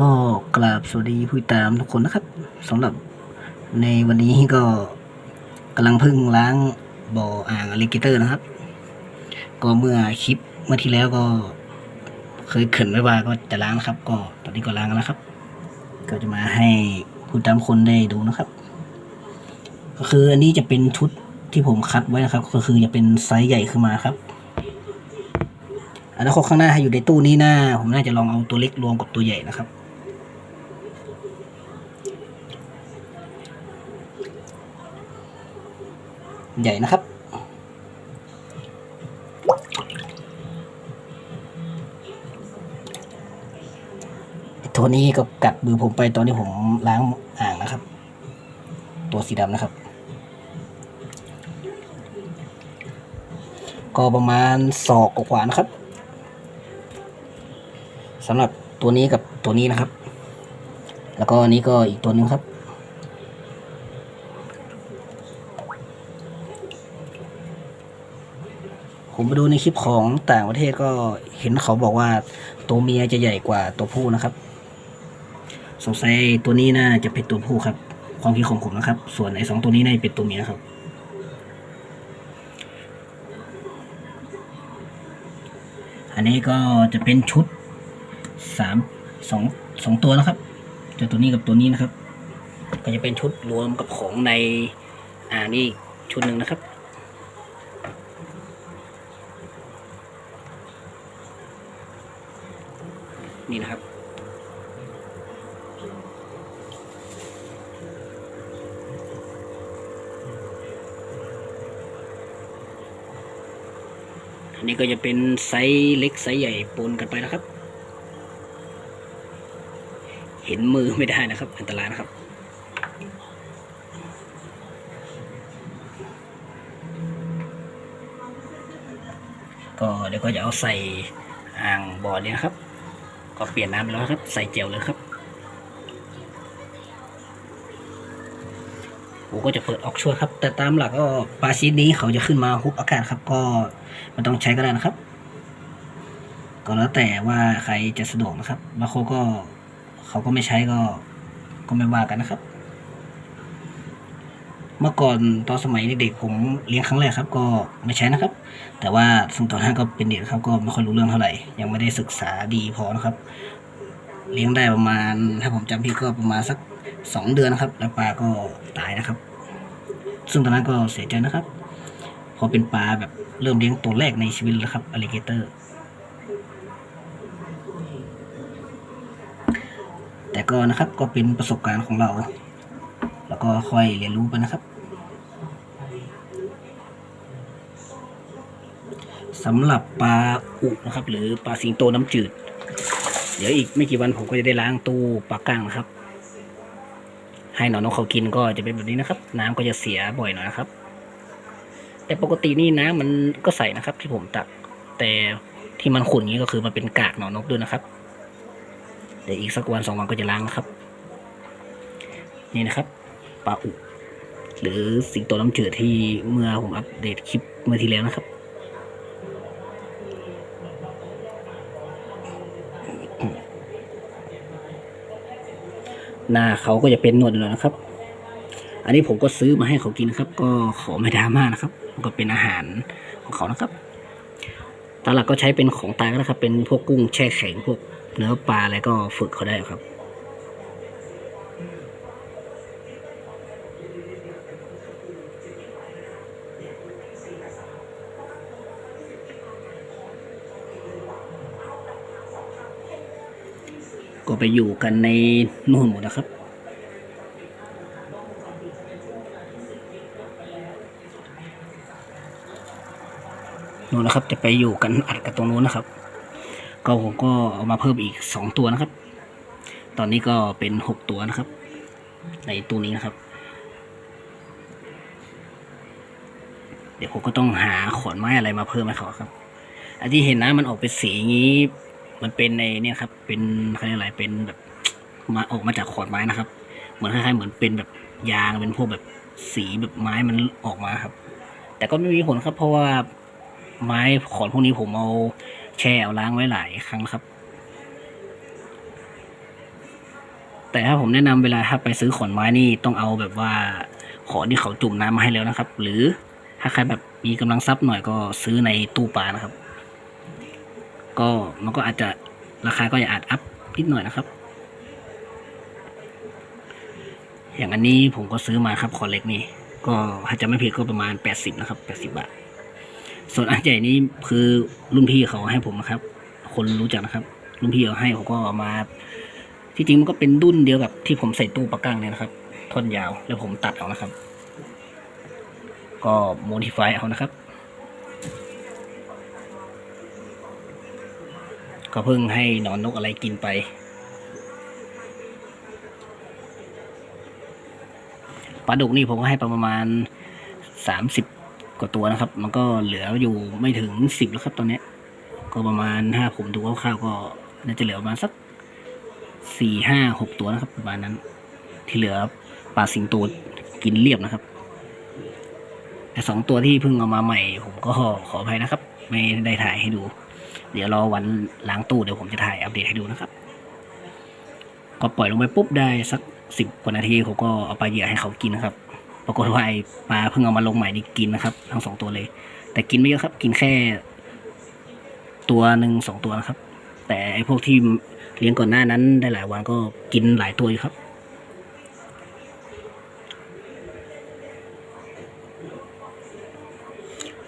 ก็กราบสวัสดีผู้ตามทุกคนนะครับสำหรับในวันนี้ก็กำลังพิ่งล้างบ่ออ่างอลิเกเตอร์นะครับ ก็เมื่อคลิปเมื่อที่แล้วก็เคยเขินไว้ว่าก็จะล้างนะครับ ก็ตอนนี้ก็ล้างแล้วนะครับ ก็จะมาให้ผู้ตามคนได้ดูนะครับ ก็คืออันนี้จะเป็นชุดที่ผมคัดไว้นะครับ ก็คือจะเป็นไซส์ใหญ่ขึ้นมาครับอนาคตข้างหน้าให้อยู่ในตู้นี้หน้า ผมน่าจะลองเอาตัวเล็กรวมกับตัวใหญ่นะครับ ใหญ่นะครับ ตัวนี้ก็กัดมือผมไปตอนที่ผมล้างอ่างนะครับ ตัวสีดำนะครับ ก็ประมาณศอกกว่านะครับสำหรับตัวนี้กับตัวนี้นะครับ แล้วก็อันนี้ก็อีกตัวหนึงครับ ผมไปดูในคลิปของต่างประเทศก็เห็นเขาบอกว่าตัวเมียจะใหญ่กว่าตัวผู้นะครับสงสัยตัวนี้น่าจะเป็นตัวผู้ครับ ความคิดของผมนะครับ ส่วนไอ้สองตัวนี้น่าจะเป็นตัวเมียครับ อันนี้ก็จะเป็นชุดสามสองสองตัวนะครับจะตัวนี้กับตัวนี้นะครับ ก็จะเป็นชุดรวมกับของในอ่านี่ชุดหนึ่งนะครับ นี่นะครับ อันนี้ก็จะเป็นไซส์เล็กไซส์ใหญ่ปนกันไปนะครับ เห็นมือไม่ได้นะครับ อันตรายนะครับก็เดี๋ยวก็จะเอาใส่อ่างบ่อเนี่ยนะครับ ก็เปลี่ยนน้ำไปแล้วครับ ใส่เจลเลยครับผมก็จะเปิดออกช่วยครับ แต่ตามหลักก็ปลาชนิดนี้เขาจะขึ้นมาฮุบอากาศครับ ก็ไมันต้องใช้ก็ได้นะครับ ก็แล้วแต่ว่าใครจะสะดวกนะครับบางคนก็เขาก็ไม่ใช้ก็ก็ไม่ว่ากันนะครับ เมื่อก่อนตอนสมัยเด็กๆผมเลี้ยงครั้งแรกครับ ก็ไม่ใช้นะครับ แต่ว่าซึ่งตอนนั้นก็เป็นเด็กครับก็ไม่ค่อยรู้เรื่องเท่าไหร่ ยังไม่ได้ศึกษาดีพอนะครับ เลี้ยงได้ประมาณถ้าผมจำผิดก็ประมาณสักสองเดือนนะครับ แล้วปลาก็ตายนะครับ ซึ่งตอนนั้นก็เสียใจนะครับ พอเป็นปลาแบบเริ่มเลี้ยงตัวแรกในชีวิตแล้วครับอลิเกเตอร์แต่ก็นะครับก็เป็นประสบการณ์ของเรา แล้วก็ค่อยเรียนรู้ไปนะครับ สำหรับปลาอุนะครับ หรือปลาสิงโตน้ำจืด เดี๋ยวอีกไม่กี่วันผมก็จะได้ล้างตู้ปลาก้างนะครับ ให้หนอนนกเขากินก็จะเป็นแบบนี้นะครับ น้ำก็จะเสียบ่อยหน่อยนะครับ แต่ปกตินี่น้ำมันก็ใสนะครับ ที่ผมตัก แต่ที่มันขุ่นนี้ก็คือมันเป็นกากหนอนนกด้วยนะครับ เดี๋ยวอีกสักวันสองวันก็จะล้างนะครับ นี่นะครับปลาอุหรือสิงโตน้ำจืดที่เมื่อผมอัปเดตคลิปเมื่อที่แล้วนะครับ หน้าเขาก็จะเป็นหนวดหน่อยนะครับ อันนี้ผมก็ซื้อมาให้เขากินนะครับ ก็ขอไม่ดราม่านะครับก็เป็นอาหารของเขานะครับตาหลักก็ใช้เป็นของตายก็ได้ครับ เป็นพวกกุ้งแช่แข็งพวกเนื้อปลาอะไรก็ฝึกเขาได้ครับ ก็ไปอยู่กันในนู่นหมดนะครับ นู่นนะครับจะไปอยู่กันอัดกับตรงนู้นนะครับ ก็ผมก็เอามาเพิ่มอีกสองตัวนะครับ ตอนนี้ก็เป็นหกตัวนะครับ ในตัวนี้นะครับ เดี๋ยวผมก็ต้องหาขอนไม้อะไรมาเพิ่มให้เขาครับอันที่เห็นนะมันออกเป็นสีอย่างนี้ มันเป็นในเนี่ยครับ เป็นเขาเรียกอะไรเป็นแบบมาออกมาจากขอนไม้นะครับ เหมือนคล้ายๆเหมือนเป็นแบบยางเป็นพวกแบบสีแบบไม้มันออกมาครับ แต่ก็ไม่มีผลครับ เพราะว่าไม้ขอนพวกนี้ผมเอาแช่เอาล้างไว้หลายครั้งครับ แต่ถ้าผมแนะนำเวลาถ้าไปซื้อขอนไม้นี่ต้องเอาแบบว่าขอนที่เขาจุ่มน้ำมาให้แล้วนะครับ หรือถ้าใครแบบมีกำลังทรัพย์หน่อยก็ซื้อในตู้ปลานะครับ ก็มันก็อาจจะราคาก็จะอาจอัพนิดหน่อยนะครับ อย่างอันนี้ผมก็ซื้อมาครับขอเล็กนี่ก็ถ้าจะไม่ผิดก็ประมาณแปดสิบนะครับแปดสิบาท ส่วนอันใหญ่นี้คือรุ่นพี่เขาให้ผมนะครับ คนรู้จักนะครับ รุ่นพี่เขาให้เขาก็เอามา ที่จริงมันก็เป็นดุ้นเดียวกับที่ผมใส่ตู้ปลากั้งเนี่ยนะครับท่อนยาวแล้วผมตัดเอานะครับ ก็โมดิฟายเอานะครับ ก็เพิ่งให้หนอนนกอะไรกินไป ปลาดุกนี่ผมก็ให้ประมาณสามสิบกว่าตัวนะครับ มันก็เหลืออยู่ไม่ถึงสิบแล้วครับตอนนี้ ก็ประมาณถ้าผมดูคร่าวๆก็น่าจะเหลือประมาณสักสี่ห้าหกตัวนะครับ ประมาณนั้น ที่เหลือปลาสิงโตกินเรียบนะครับแต่สองตัวที่เพิ่งเอามาใหม่ ผมก็ขออภัยนะครับ ไม่ได้ถ่ายให้ดู เดี๋ยวรอวันล้างตู้เดี๋ยวผมจะถ่ายอัปเดตให้ดูนะครับ ก็ปล่อยลงไปปุ๊บได้สักสิบกว่านาทีผมก็เอาปลาเหยื่อให้เขากินนะครับ ปรากฏว่าไอปลาเพิ่งเอามาลงใหม่นี่กินนะครับ ทั้งสองตัวเลย แต่กินไม่เยอะครับ กินแค่ ตัวหนึ่งสองตัวนะครับ แต่ไอพวกที่เลี้ยงก่อนหน้านั้นได้หลายวันก็กินหลายตัวอยู่ครับ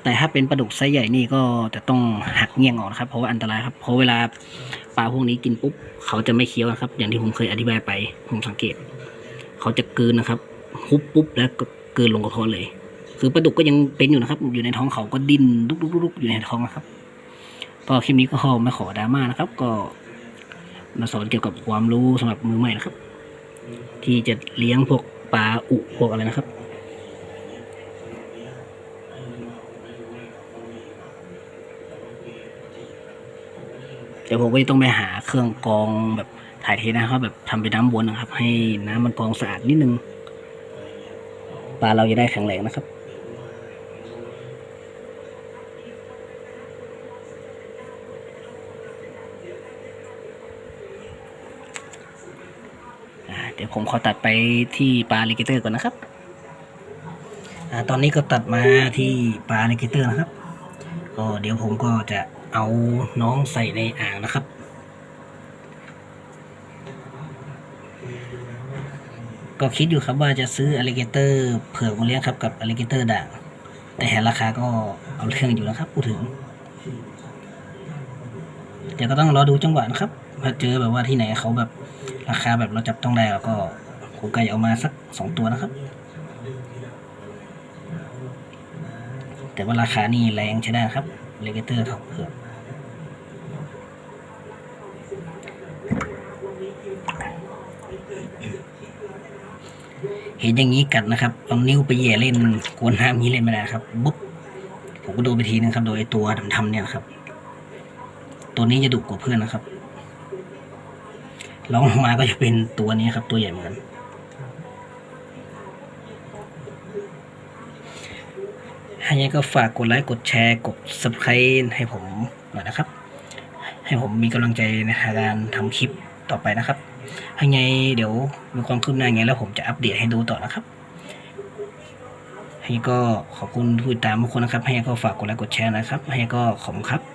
แต่ถ้าเป็นปลาดุกไซส์ใหญ่นี่ก็จะต้องหักเงี้ยงออกนะครับ เพราะว่าอันตรายครับเพราะเวลาปลาพวกนี้กินปุ๊บเขาจะไม่เคี้ยวนะครับ อย่างที่ผมเคยอธิบายไปผมสังเกต เขาจะกลืนนะครับฮุบปุ๊บแล้วก็กลืนลงกระเพาะเลย คือปลาดุกก็ยังเป็นอยู่นะครับ อยู่ในท้องเขาก็ดิ้นลุกๆอยู่ในท้องนะครับก็คลิปนี้ก็ขอไม่ขอดราม่านะครับ ก็มาสอนเกี่ยวกับความรู้สำหรับมือใหม่นะครับ ที่จะเลี้ยงพวกปลาอุพวกอะไรนะครับ เดี๋ยวผมก็จะต้องไปหาเครื่องกรองแบบถ่ายเทนะครับ แบบทำเป็นน้ำวนนะครับ ให้น้ำมันกรองสะอาดนิดนึงปลาเราจะได้แข็งแรงนะครับเดี๋ยวผมขอตัดไปที่ปลาลิเกเตอร์ก่อนนะครับอตอนนี้ก็ตัดมาที่ปลาลิเกเตอร์นะครับ ก็เดี๋ยวผมก็จะ เอาน้องใส่ในอ่างนะครับ ก็คิดอยู่ครับว่าจะซื้ออ l ล i เกเตอร์เผือกมาเลี้ยงครับกับอ l ล i เกเตอร์ด่างแต่ราคาก็เอาเรื่องอยู่นะครับพูดถึงเดี๋ยวก็ต้องรอดูจังหวะนะครับถ้าเจอแบบว่าที่ไหนเขาแบบราคาแบบเราจับต้องได้แล้วก็ผมก็จะเอามาสักสองตัวนะครับ แต่ว่าราคานี่แรงใช้ได้ครับเลเกเตอร์ทองเผือก เห็นอย่างนี้กัดนะครับเอานิ้วไปแหย่เล่นกวนน้ำนี้เล่นไม่ได้ครับบุ๊บผมก็โดนไปทีนึงครับ โดยตัวทำๆเนี่ยครับ ตัวนี้จะดุกว่าเพื่อนนะครับลองลงมาก็จะเป็นตัวนี้ครับ ตัวใหญ่เหมือนกันให้ยังไงก็ฝากกดไลค์กดแชร์กด subscribe ให้ผมหน่อยนะครับ ให้ผมมีกำลังใจในการทำคลิปต่อไปนะครับ ยังไงเดี๋ยวมีความคืบหน้าไงแล้วผมจะอัปเดตให้ดูต่อนะครับให้ก็ขอบคุณผู้ติดตามทุกคนนะครับ ให้ก็ฝากกดไลค์กดแชร์นะครับ ให้ก็ขอบคุณครับ